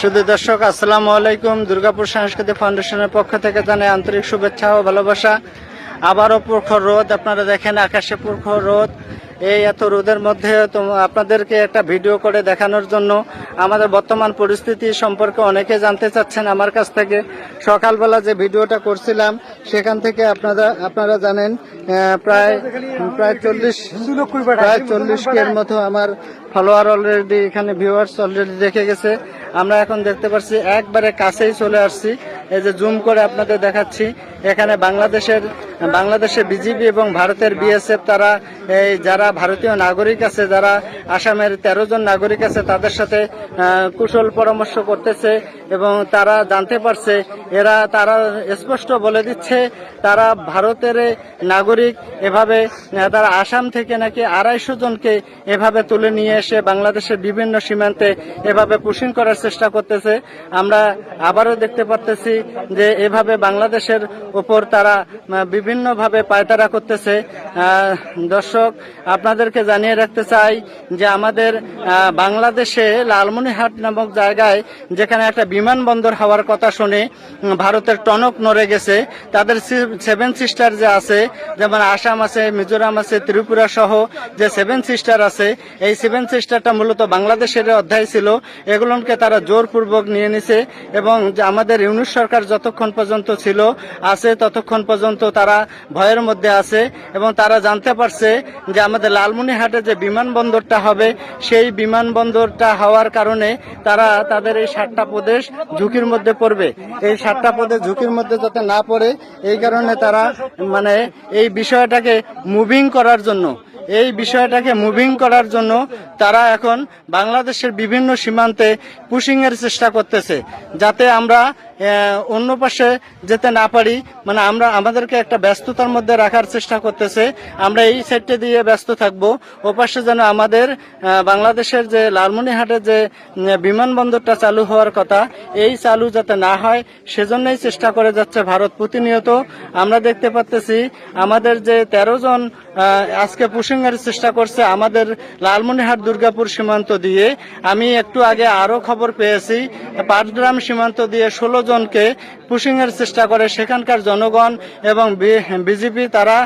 শুধু দর্শক, আসসালামু আলাইকুম। দুর্গাপুর সাংস্কৃতিক ফাউন্ডেশনের পক্ষ থেকে জানাই আন্তরিক শুভেচ্ছা ও ভালোবাসা। আবারও প্রখর রোদ, আপনারা দেখেন আকাশে প্রখর রোদ। এই এত রোদের মধ্যে আপনাদেরকে একটা ভিডিও করে দেখানোর জন্য আমাদের বর্তমান পরিস্থিতি সম্পর্কে অনেকে জানতে চাচ্ছেন আমার কাছ থেকে। সকালবেলা যে ভিডিওটা করছিলাম, সেখান থেকে আপনারা আপনারা জানেন প্রায় প্রায় চল্লিশ প্রায় চল্লিশ কের মতো আমার ফলোয়ার অলরেডি এখানে ভিউয়ার্স অলরেডি দেখে গেছে। আমরা এখন দেখতে পাচ্ছি একবারে কাছেই চলে আসছি। এই যে জুম করে আপনাদের দেখাচ্ছি, এখানে বাংলাদেশের বাংলাদেশের বিজিবি এবং ভারতের বিএসএফ তারা এই যারা ভারতীয় নাগরিক আছে, যারা আসামের তেরো জন নাগরিক আছে, তাদের সাথে কুশল পরামর্শ করতেছে এবং তারা জানতে পারছে, এরা, তারা স্পষ্ট বলে দিচ্ছে, তারা ভারতের নাগরিক এভাবে, তারা আসাম থেকে নাকি আড়াইশো জনকে এভাবে তুলে নিয়ে এসে বাংলাদেশের বিভিন্ন সীমান্তে এভাবে পুশিং করার চেষ্টা করতেছে। আমরা আবারও দেখতে পারতেছি যে এভাবে বাংলাদেশের উপর তারা বিভিন্নভাবে পায়তারা করতেছে। দর্শক, আপনাদেরকে জানিয়ে রাখতে চাই যে আমাদের বাংলাদেশে লালমনিহাট নামক জায়গায় যেখানে একটা বিমানবন্দর হওয়ার কথা শুনে ভারতের টনক নড়ে গেছে। তাদের সেভেন সিস্টার যে আছে, যেমন আসাম আছে, মিজোরাম আছে, ত্রিপুরা সহ যে সেভেন সিস্টার আছে, এই সেভেন সিস্টারটা মূলত বাংলাদেশের অধ্যায় ছিল। এগুলোকে তারা জোরপূর্বক নিয়ে নিছে এবং আমাদের ইউনুস যতক্ষণ পর্যন্ত ছিল, আছে ততক্ষণ পর্যন্ত তারা ভয়ের মধ্যে আছে এবং তারা জানতে পারছে যে আমাদের লালমনিহাটে যে বিমানবন্দরটা হবে, সেই বিমানবন্দরটা হওয়ার কারণে তারা তাদের এই সাতটা প্রদেশ ঝুঁকির মধ্যে পড়বে। এই সাতটা প্রদেশ ঝুঁকির মধ্যে যাতে না পড়ে, এই কারণে তারা মানে এই বিষয়টাকে মুভিং করার জন্য, এই বিষয়টাকে মুভিং করার জন্য তারা এখন বাংলাদেশের বিভিন্ন সীমান্তে পুশিং এর চেষ্টা করতেছে, যাতে আমরা অন্য পাশে যেতে না পারি মানে আমরা আমাদেরকে একটা ব্যস্ততার মধ্যে রাখার চেষ্টা করতেছে। আমরা এই সাইডটা দিয়ে ব্যস্ত থাকব। ও পাশে যেন আমাদের বাংলাদেশের যে লালমনিহাটের যে বিমানবন্দরটা চালু হওয়ার কথা, এই চালু যাতে না হয়, সেজন্যই চেষ্টা করে যাচ্ছে ভারত প্রতিনিয়ত। আমরা দেখতে পাচ্তেছি আমাদের যে তেরো জন আজকে পুশিং এর চেষ্টা করছে আমাদের লালমনিহাট দুর্গাপুর সীমান্ত দিয়ে। আমি একটু আগে আরও খবর পেয়েছি, পাটগ্রাম সীমান্ত দিয়ে ষোলো জনকে পুশিং এর চেষ্টা করে সেখানকার জনগণ এবং বিজেপি তারা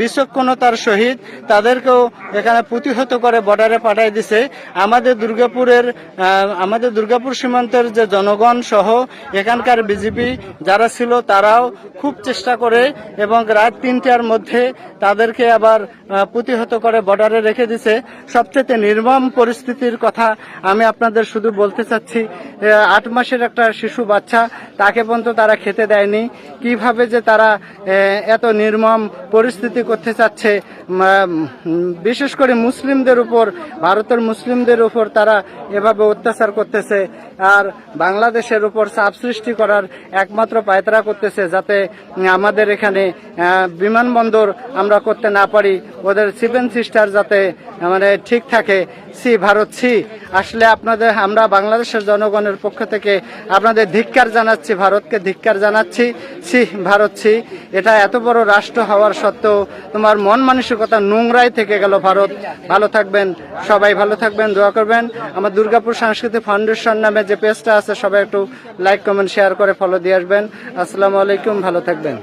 বিচক্ষণতার সহিত তাদেরকেও এখানে প্রতিহত করে বর্ডারে পাঠিয়ে দিছে। আমাদের দুর্গাপুরের আমাদের দুর্গাপুর সীমান্তের যে জনগণ সহ এখানকার বিজেপি যারা ছিল তারাও খুব চেষ্টা করে এবং রাত তিনটার মধ্যে তাদেরকে আবার প্রতিহত করে বর্ডারে রেখে দিছে। সবচেয়ে নির্মম পরিস্থিতির কথা আমি আপনাদের শুধু বলতে চাচ্ছি আট মাসের একটা শিশু বাচ্চা, তাকে পর্যন্ত তারা খেতে দেয়নি। কীভাবে যে তারা এত নির্মম পরিস্থিতি করতে চাচ্ছে বিশেষ করে মুসলিমদের উপর, ভারতের মুসলিমদের উপর তারা এভাবে অত্যাচার করতেছে, আর বাংলাদেশের উপর চাপ সৃষ্টি করার একমাত্র পায়তারা করতেছে, যাতে আমাদের এখানে বিমানবন্দর আমরা করতে না পারি। ওদের সেভেন সিস্টার যাতে মানে ঠিক থাকে। সি, ভারত, সি। আসলে আপনাদের, আমরা বাংলাদেশের জনগণের পক্ষ থেকে আপনাদের ধিক্কার জানাচ্ছি, ভারতকে ধিক্কার জানাচ্ছি। সি ভারত সি এটা এত বড় রাষ্ট্র হওয়ার সত্ত্বেও তোমার মন মানসিকতা নোংরাই থেকে গেল ভারত। ভালো থাকবেন, সবাই ভালো থাকবেন, দোয়া করবেন। আমার দুর্গাপুর সাংস্কৃতিক ফাউন্ডেশন নামে যে পেজটা আছে, সবাই একটু লাইক কমেন্ট শেয়ার করে ফলো দিয়ে আসবেন। আসসালামু আলাইকুম, ভালো থাকবেন।